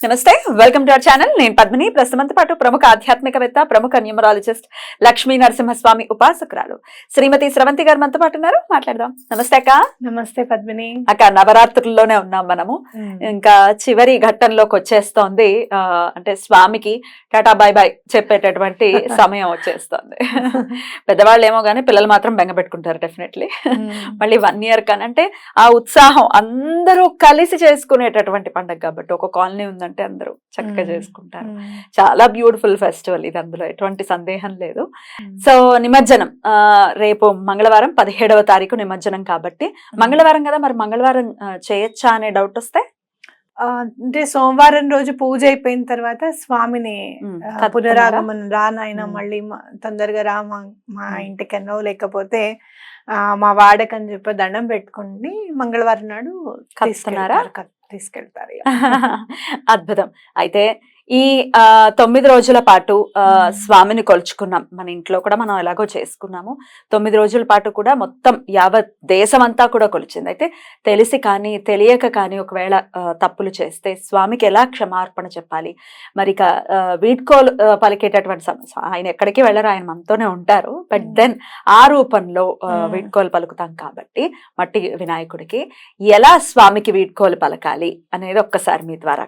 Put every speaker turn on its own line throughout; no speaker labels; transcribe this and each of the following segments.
నమస్తే welcome to our channel. నేను పద్మిని. ప్రస్తుతంతో పాటు ప్రముఖ ఆధ్యాత్మికవేత్త ప్రముఖ న్యూమరాలజిస్ట్ లక్ష్మీ నరసింహస్వామి ఉపాసకురాలు శ్రీమతి స్రవంతి గారు మనతో పాటు ఉన్నారు. మాట్లాడదాం. నమస్తే అక్క.
నమస్తే పద్మిని.
అక్క నవరాత్రుల్లోనే ఉన్నాం మనము. ఇంకా చివరి ఘట్టంలోకి వచ్చేస్తోంది అంటే స్వామికి టాటా బాయ్ బాయ్ చెప్పేటటువంటి సమయం వచ్చేస్తోంది. పెద్దవాళ్ళు ఏమో కానీ పిల్లలు మాత్రం బెంగ పెట్టుకుంటారు డెఫినెట్లీ మళ్ళీ వన్ ఇయర్ కానీ అంటే ఆ ఉత్సాహం అందరూ కలిసి చేసుకునేటటువంటి పండుగ కాబట్టి ఒక కాలనీ ఉందంటే అందరూ చక్కగా. చేసుకుంటారు. చాలా బ్యూటిఫుల్ ఫెస్టివల్ ఇది అందులో. ఎటువంటి సందేహం లేదు. సో నిమజ్జనం. ఆ, రేపు మంగళవారం పదిహేడవ తారీఖు నిమజ్జనం కాబట్టి మంగళవారం కదా మరి మంగళవారం చేయొచ్చా అనే డౌట్ వస్తే
అంటే సోమవారం రోజు పూజ అయిపోయిన తర్వాత స్వామిని? పునరాగమనం రానాయన. మళ్ళీ తొందరగా రా మా మా
మ్మ్.
ఇంటికనో లేకపోతే ఆ, మా వాడకని చెప్పి దండం పెట్టుకుని మంగళవారం నాడు? తీసుకెళ్తారు.
అద్భుతం అయితే ఈ తొమ్మిది రోజుల పాటు. స్వామిని కొలుచుకున్నాం. మన ఇంట్లో కూడా మనం ఎలాగో చేసుకున్నాము. తొమ్మిది రోజుల పాటు కూడా మొత్తం యావత్ దేశం అంతా కూడా కొలిచింది. అయితే తెలిసి కానీ తెలియక కానీ ఒకవేళ తప్పులు చేస్తే స్వామికి ఎలా క్షమార్పణ చెప్పాలి? మరి ఇక వీడ్కోలు పలికేటటువంటి సమస్య ఆయన ఎక్కడికి వెళ్ళరు. ఆయన మనతోనే ఉంటారు. బట్. దెన్ ఆ రూపంలో. వీడ్కోలు పలుకుతాం కాబట్టి మట్టి వినాయకుడికి ఎలా స్వామికి వీడ్కోలు పలకాలి అనేది ఒక్కసారి మీ ద్వారా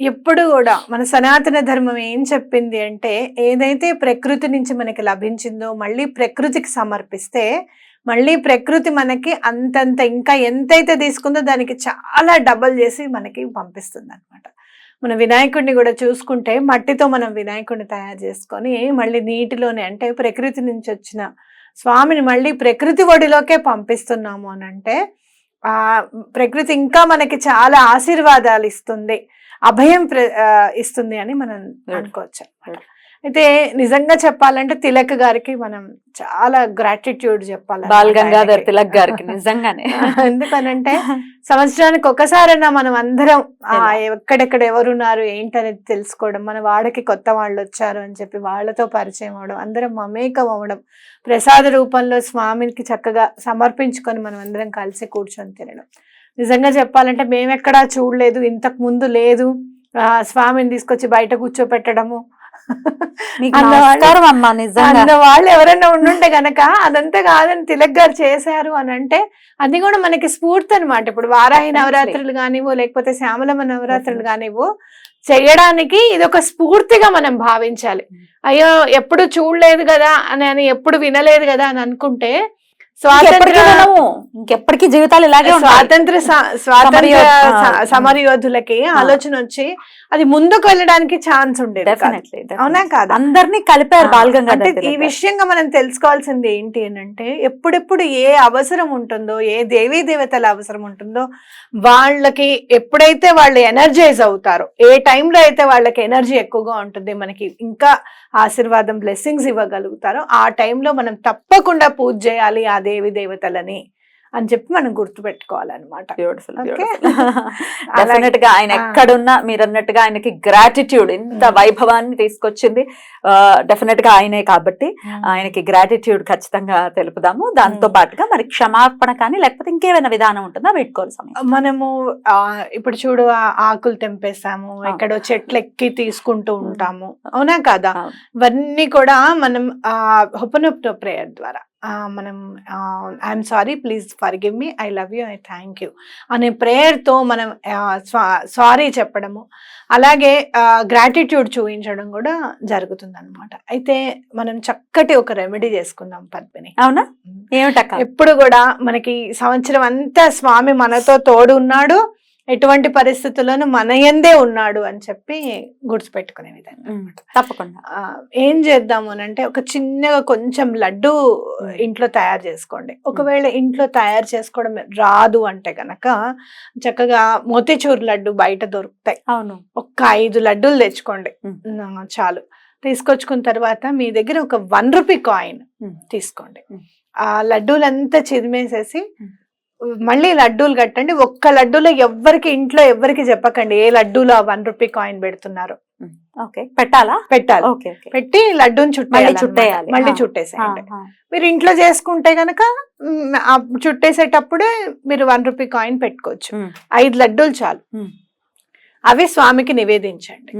ఎప్పుడు కూడా మన సనాతన ధర్మం ఏం చెప్పింది అంటే ఏదైతే ప్రకృతి నుంచి మనకి లభించిందో మళ్ళీ ప్రకృతికి సమర్పిస్తే మళ్ళీ ప్రకృతి మనకి అంతంత ఇంకా ఎంతైతే తీసుకుందో దానికి చాలా డబల్ చేసి మనకి పంపిస్తుంది అనమాట మన వినాయకుడిని కూడా చూసుకుంటే మట్టితో మనం వినాయకుడిని తయారు చేసుకొని మళ్ళీ నీటిలోనే అంటే ప్రకృతి నుంచి వచ్చిన స్వామిని మళ్ళీ ప్రకృతి ఒడిలోకే పంపిస్తున్నాము అని అంటే ఆ ప్రకృతి ఇంకా మనకి చాలా ఆశీర్వాదాలు ఇస్తుంది. అభయం ఇస్తుంది అని మనం అనుకోవచ్చు అన్నమాట. అయితే నిజంగా చెప్పాలంటే తిలక్ గారికి మనం చాలా గ్రాటిట్యూడ్ చెప్పాలి
బాల్ గంగాధర్ తిలక్ గారికి నిజంగానే
ఎందుకనంటే సంవత్సరానికి ఒకసారైనా మనం అందరం? ఎక్కడెక్కడ ఎవరున్నారు ఏంటనేది తెలుసుకోవడం మన వాడకి కొత్త వాళ్ళు వచ్చారు అని చెప్పి వాళ్ళతో పరిచయం అవడం అందరం మమేకం అవ్వడం ప్రసాద రూపంలో స్వామికి చక్కగా సమర్పించుకొని మనం అందరం కలిసి కూర్చొని తినడం నిజంగా చెప్పాలంటే మేము ఎక్కడా చూడలేదు ఇంతకు ముందు లేదు. ఆ స్వామిని తీసుకొచ్చి బయట కూర్చోపెట్టడము. వాళ్ళు- ఎవరైనా ఉండుంటే గనక అదంతా కాదని తిలక్ గారు చేశారు అని అంటే అది కూడా మనకి స్ఫూర్తి అనమాట ఇప్పుడు వారాహి నవరాత్రులు కానివ్వు లేకపోతే శ్యామలమ్మ నవరాత్రులు కానివ్వు చేయడానికి ఇది ఒక స్ఫూర్తిగా మనం భావించాలి. అయ్యో ఎప్పుడు చూడలేదు కదా అని అని ఎప్పుడు వినలేదు కదా అని అనుకుంటే
ఇంకెప్పటికీ
స్వాతంత్ర
మనము ఇంకెప్పటికీ జీవితాలు ఇలాగే
స్వాతంత్ర స్వాతంత్ర
సమరయో-
స-
ఆ.
సమరయోధులకి ఆలోచన వచ్చి అది ముందుకు వెళ్ళడానికి ఛాన్స్ ఉండేది అవునా కాదా?
అందరినీ కలిపారు బాల్
అంటే ఈ. విషయంగా మనం తెలుసుకోవాల్సింది ఏంటి అంటే ఎప్పుడెప్పుడు ఏ అవసరం ఉంటుందో ఏ దేవీ దేవతల అవసరం ఉంటుందో వాళ్ళకి ఎప్పుడైతే వాళ్ళు ఎనర్జైజ్ అవుతారో ఏ టైంలో అయితే వాళ్ళకి ఎనర్జీ ఎక్కువగా ఉంటుంది మనకి ఇంకా ఆశీర్వాదం బ్లెస్సింగ్స్ ఇవ్వగలుగుతారో ఆ టైంలో మనం తప్పకుండా పూజ చేయాలి ఆ దేవి దేవతలని అని చెప్పి మనం గుర్తుపెట్టుకోవాలన్నమాట
బ్యూటిఫుల్. డెఫినెట్గా ఆయన. ఎక్కడున్నా మీరు అన్నట్టుగా ఆయనకి గ్రాటిట్యూడ్ ఇంత. వైభవాన్ని తీసుకొచ్చింది డెఫినెట్గా ఆయనే కాబట్టి ఆయనకి గ్రాటిట్యూడ్ ఖచ్చితంగా తెలుపుదాము దాంతో. పాటుగా మరి క్షమాపణ కానీ లేకపోతే ఇంకేమైనా విధానం ఉంటుందా పెట్టుకోవాలి సమయం
మనము ఆ ఇప్పుడు చూడు ఆకులు తెంపేస్తాము
అవును.
ఎక్కడో చెట్లు ఎక్కి తీసుకుంటూ ఉంటాము అవునా కాదా. ఇవన్నీ కూడా మనం ఆ హొపనొప్టో ప్రేయర్ ద్వారా మనం I'm sorry please forgive me I love you I thank you అనే ప్రేయర్తో మనం సారీ చెప్పడము. అలాగే గ్రాటిట్యూడ్ చూపించడం కూడా జరుగుతుంది అనమాట అయితే మనం చక్కటి ఒక రెమెడీ చేసుకుందాం పద్మిని.
అవునా? ఏమిటక్క?
ఎప్పుడు కూడా మనకి సంవత్సరం అంతా స్వామి మనతో తోడు ఉన్నాడు ఎటువంటి పరిస్థితుల్లోనూ మన ఎందే ఉన్నాడు అని చెప్పి గుర్తుపెట్టుకునే విధంగా
తప్పకుండా.
ఏం చేద్దాము అని అంటే ఒక చిన్నగా కొంచెం లడ్డు ఇంట్లో తయారు చేసుకోండి. ఒకవేళ ఇంట్లో తయారు చేసుకోవడం రాదు అంటే గనక చక్కగా మోతిచూర్ లడ్డు బయట దొరుకుతాయి.
అవును.
ఒక్క ఐదు లడ్డూలు తెచ్చుకోండి. చాలు. తీసుకొచ్చుకున్న తర్వాత మీ దగ్గర ఒక వన్ రూపీ కాయిన్. తీసుకోండి. ఆ లడ్డూలంతా చిదిమేసేసి. మళ్ళీ లడ్డూలు కట్టండి. ఒక్క లడ్డూలో ఎవ్వరికి ఇంట్లో ఎవ్వరికి చెప్పకండి. ఏ లడ్డూలో వన్ రూపీ కాయిన్ పెడుతున్నారు.
ఓకే. పెట్టాలా?
పెట్టాలి.
ఓకే
పెట్టి లడ్డూని చుట్టేయాలి
మళ్ళీ చుట్టేయాలి.
మళ్ళీ. చుట్టేసేయండి. మీరు ఇంట్లో చేసుకుంటే గనక చుట్టేసేటప్పుడే మీరు వన్ రూపీ కాయిన్ పెట్టుకోవచ్చు. ఐదు లడ్డూలు చాలు. అవి స్వామికి నివేదించండి.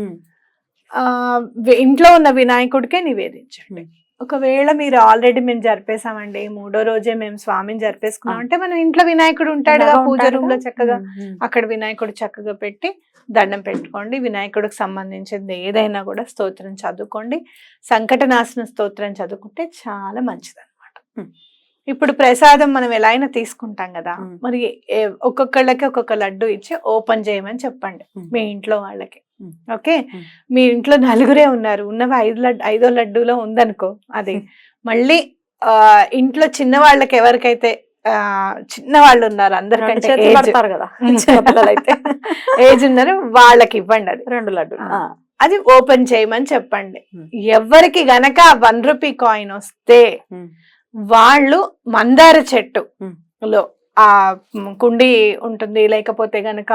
ఇంట్లో ఉన్న వినాయకుడికే నివేదించండి. ఒకవేళ మీరు ఆల్రెడీ మేము జరిపేసామండి మూడో రోజే మేము స్వామిని జరిపేసుకున్నాం. అంటే మనం ఇంట్లో వినాయకుడు ఉంటాడుగా
ఇలాగా
పూజ? రూమ్లో చక్కగా. అక్కడ వినాయకుడు చక్కగా పెట్టి దండం పెట్టుకోండి వినాయకుడికి సంబంధించింది ఏదైనా కూడా స్తోత్రం చదువుకోండి సంకటనాశన స్తోత్రం చదువుకుంటే చాలా మంచిది అనమాట. ఇప్పుడు ప్రసాదం మనం ఎలా అయినా తీసుకుంటాం కదా. మరి ఒక్కొక్కళ్ళకి ఒక్కొక్క లడ్డు ఇచ్చి ఓపెన్ చేయమని చెప్పండి. మీ ఇంట్లో వాళ్ళకి. ఓకే. మీ ఇంట్లో నలుగురే ఉన్నారు ఉన్నవి ఐదు లడ్డు ఐదో లడ్డూలో ఉందనుకో అది. మళ్ళీ ఆ ఇంట్లో చిన్న వాళ్ళకి ఎవరికైతే ఆ చిన్న వాళ్ళు ఉన్నారు అందరికంటే
కదా
ఏజ్ ఉన్నారు వాళ్ళకి ఇవ్వండి అది
రెండు లడ్డు.
అది ఓపెన్ చేయమని చెప్పండి. ఎవరికి గనక వన్ రూపీ కాయిన్ వస్తే. వాళ్ళు మందార చెట్టు. లో ఆ కుండి ఉంటుంది. లేకపోతే గనక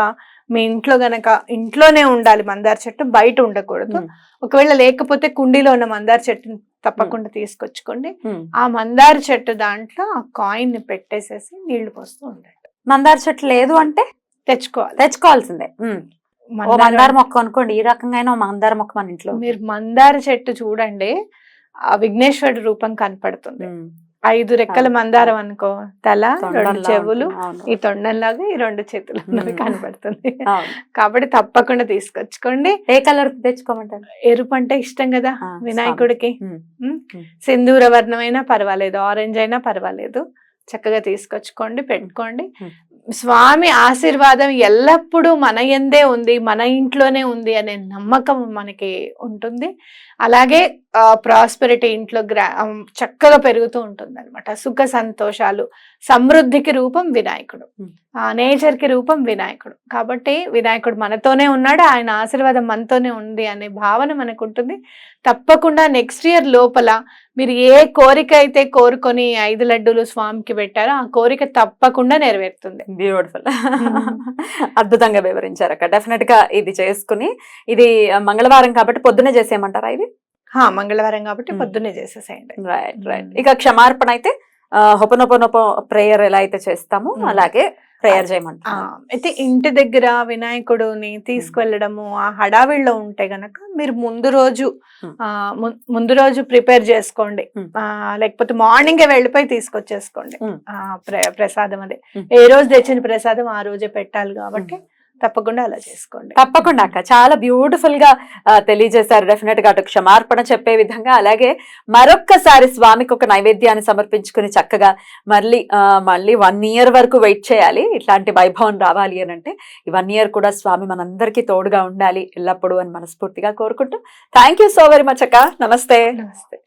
మీ ఇంట్లో గనక ఇంట్లోనే ఉండాలి మందార చెట్టు బయట ఉండకూడదు. ఒకవేళ లేకపోతే కుండీలో ఉన్న మందార చెట్టుని తప్పకుండా తీసుకొచ్చుకోండి. ఆ మందార చెట్టు దాంట్లో ఆ కాయిన్ని పెట్టేసేసి నీళ్ళు పోస్తూ ఉండండి.
మందార చెట్టు లేదు అంటే?
తెచ్చుకోవాలి.
తెచ్చుకోవాల్సిందే.
మందార
మొక్క అనుకోండి. ఈ రకంగా మందార మొక్క మన ఇంట్లో
మీరు మందార చెట్టు చూడండి. ఆ విఘ్నేశ్వరుడు రూపం కనపడుతుంది. ఐదు రెక్కల. మందారం అనుకో. తల రెండు చెవులు. ఈ తొండంలాగా ఈ రెండు చేతులు
అవును.
కాబట్టి తప్పకుండా తీసుకొచ్చుకోండి.
ఏ కలర్ తెచ్చుకోమంటారు?
ఎరుపు అంటే ఇష్టం కదా వినాయకుడికి. సింధూర వర్ణమైనా పర్వాలేదు ఆరెంజ్ అయినా పర్వాలేదు. చక్కగా తీసుకొచ్చుకోండి పెట్టుకోండి. స్వామి ఆశీర్వాదం ఎల్లప్పుడూ మన ఎందే ఉంది మన ఇంట్లోనే ఉంది అనే నమ్మకం మనకి ఉంటుంది. అలాగే ప్రాస్పెరిటీ ఇంట్లో గ్రా చక్కగా పెరుగుతూ ఉంటుంది అనమాట సుఖ సంతోషాలు సమృద్ధికి రూపం వినాయకుడు.
మ్మ్.
ఆ నేచర్కి రూపం వినాయకుడు. కాబట్టి వినాయకుడు మనతోనే ఉన్నాడు ఆయన ఆశీర్వాదం మనతోనే ఉంది అనే భావన మనకు ఉంటుంది తప్పకుండా నెక్స్ట్ ఇయర్ లోపల మీరు ఏ కోరిక అయితే కోరుకొని ఐదు లడ్డూలు స్వామికి పెట్టారో ఆ కోరిక తప్పకుండా నెరవేరుతుంది
బ్యూటిఫుల్ అద్భుతంగా వివరించారు అక్క డెఫినెట్గా ఇది చేసుకుని ఇది మంగళవారం కాబట్టి పొద్దునే చేసేయమంటారా ఇది
హా, మంగళవారం కాబట్టి
మ్మ్.
పొద్దున్నే చేసేసేయండి
రైట్ రైట్
మ్మ్.
ఇక క్షమార్పణ అయితే హొపనొపనొప ప్రేయర్ ఎలా అయితే చేస్తామో
మ్మ్.
అలాగే ప్రేయర్ చేయమంటారు
అయితే ఇంటి దగ్గర వినాయకుడుని తీసుకువెళ్ళడము ఆ హడావిడిలో ఉంటే గనక మీరు ముందు రోజు ముందు రోజు ప్రిపేర్ చేసుకోండి. లేకపోతే మార్నింగే వెళ్ళిపోయి తీసుకొచ్చేసుకోండి. ప్రసాదం అదే. ఏ రోజు తెచ్చిన ప్రసాదం ఆ రోజే పెట్టాలి కాబట్టి తప్పకుండా అలా చేసుకోండి.
తప్పకుండా అక్క. చాలా బ్యూటిఫుల్గా తెలియజేశారు. డెఫినెట్గా అటు క్షమార్పణ చెప్పే విధంగా. అలాగే మరొక్కసారి స్వామికి ఒక నైవేద్యాన్ని సమర్పించుకుని చక్కగా మళ్ళీ మళ్ళీ వన్ ఇయర్ వరకు వెయిట్ చేయాలి. ఇట్లాంటి వైభవం రావాలి అని అంటే ఈ వన్ ఇయర్ కూడా స్వామి మనందరికీ తోడుగా ఉండాలి ఎల్లప్పుడూ అని మనస్ఫూర్తిగా కోరుకుంటూ. Thank you so very much అక్క. నమస్తే.
నమస్తే.